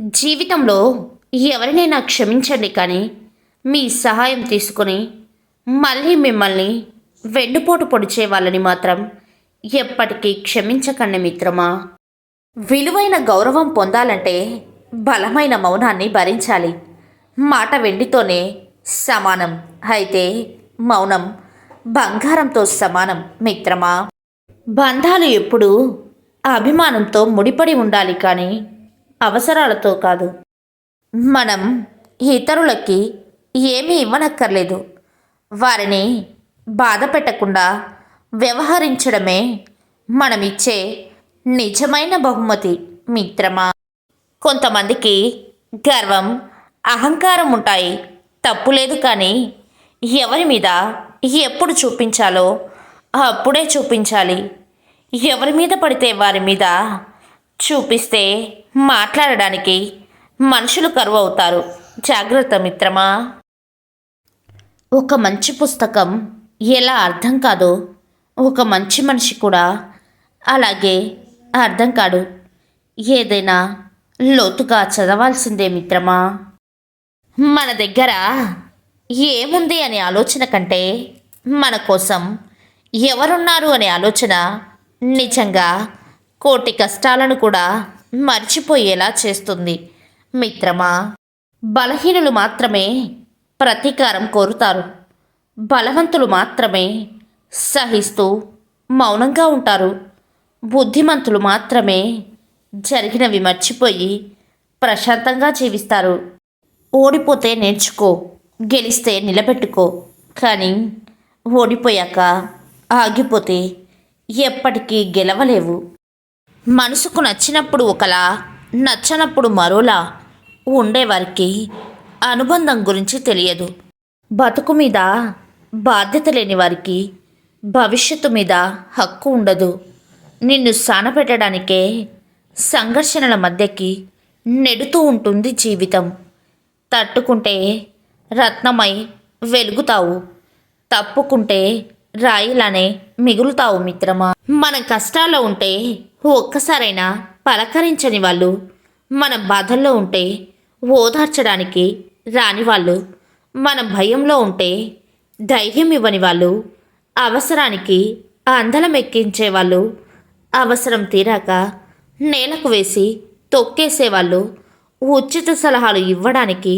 జీవితంలో ఎవరినైనా క్షమించండి కానీ మీ సహాయం తీసుకుని మళ్ళీ మిమ్మల్ని వెన్నుపోటు పొడిచే వాళ్ళని మాత్రం ఎప్పటికీ క్షమించకండి మిత్రమా. విలువైన గౌరవం పొందాలంటే బలమైన మౌనాన్ని భరించాలి. మాట వెండితోనే సమానం. అయితే మౌనం బంగారంతో సమానం మిత్రమా. బంధాలు ఎప్పుడూ అభిమానంతో ముడిపడి ఉండాలి కానీ అవసరాలతో కాదు. మనం ఇతరులకి ఏమీ ఇవ్వనక్కర్లేదు. వారిని బాధ పెట్టకుండా వ్యవహరించడమే మనమిచ్చే నిజమైన బహుమతి మిత్రమా? కొంతమందికి గర్వం అహంకారం ఉంటాయి. తప్పులేదు కానీ ఎవరి మీద ఎప్పుడు చూపించాలో అప్పుడే చూపించాలి. ఎవరి మీద పడితే వారి మీద చూపిస్తే మాట్లాడడానికి మనుషులు కరువు అవుతారు జాగ్రత్త మిత్రమా? ఒక మంచి పుస్తకం ఎలా అర్థం కాదో ఒక మంచి మనిషి కూడా అలాగే అర్థం కాడు. ఏదైనా లోతుగా చదవాల్సిందే మిత్రమా? మన దగ్గర ఏముంది అనే ఆలోచన కంటే మన కోసం ఎవరున్నారు అనే ఆలోచన నిజంగా కోటి కష్టాలను కూడా మర్చిపోయేలా చేస్తుంది. మిత్రమా బలహీనులు మాత్రమే ప్రతీకారం కోరుతారు. బలవంతులు మాత్రమే సహిస్తూ మౌనంగా ఉంటారు. బుద్ధిమంతులు మాత్రమే జరిగినవి మర్చిపోయి ప్రశాంతంగా జీవిస్తారు. ఓడిపోతే నేర్చుకో గెలిస్తే నిలబెట్టుకో కానీ ఓడిపోయాక ఆగిపోతే ఎప్పటికీ గెలవలేవు. మనసుకు నచ్చినప్పుడు ఒకలా నచ్చనప్పుడు మరోలా ఉండేవారికి అనుబంధం గురించి తెలియదు. బతుకు మీద బాధ్యత లేని వారికి భవిష్యత్తు మీద హక్కు ఉండదు. నిన్ను సానపెట్టడానికే సంఘర్షణల మధ్యకి నెడుతూ ఉంటుంది జీవితం. తట్టుకుంటే రత్నమై వెలుగుతావు. తప్పుకుంటే రాయిలానే మిగులుతావు మిత్రమా. మన కష్టాల్లో ఉంటే ఒక్కసారైనా పలకరించని వాళ్ళు మన బాధల్లో ఉంటే ఓదార్చడానికి రాని వాళ్ళు మన భయంలో ఉంటే ధైర్యం ఇవ్వని వాళ్ళు అవసరానికి అందలం ఎక్కించే వాళ్ళు అవసరం తీరాక నేలకు వేసి తొక్కేసేవాళ్ళు ఉచిత సలహాలు ఇవ్వడానికి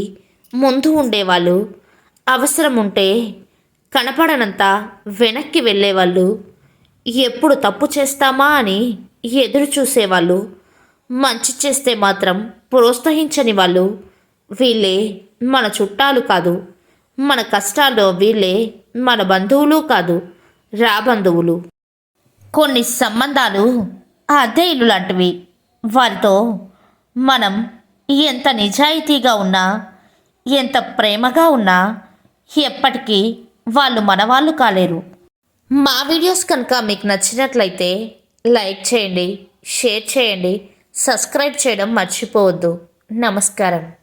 ముందు ఉండేవాళ్ళు అవసరం ఉంటే కనపడనంత వెనక్కి వెళ్ళేవాళ్ళు ఎప్పుడు తప్పు చేస్తామా అని ఎదురు చూసేవాళ్ళు మంచి చేస్తే మాత్రం ప్రోత్సహించని వాళ్ళు వీళ్ళే మన చుట్టాలు కాదు మన కష్టాల్లో వీళ్ళే మన బంధువులు కాదు రాబంధువులు కొన్ని సంబంధాలు అద్దె ఇల్లు లాంటివి. వారితో మనం ఎంత నిజాయితీగా ఉన్నా ఎంత ప్రేమగా ఉన్నా ఎప్పటికీ వాళ్ళు మనవాళ్ళు కాలేరు. మా వీడియోస్ కనుక మీకు నచ్చినట్లయితే లైక్ చేయండి షేర్ చేయండి సబ్స్క్రైబ్ చేయడం మర్చిపోవద్దు. నమస్కారం.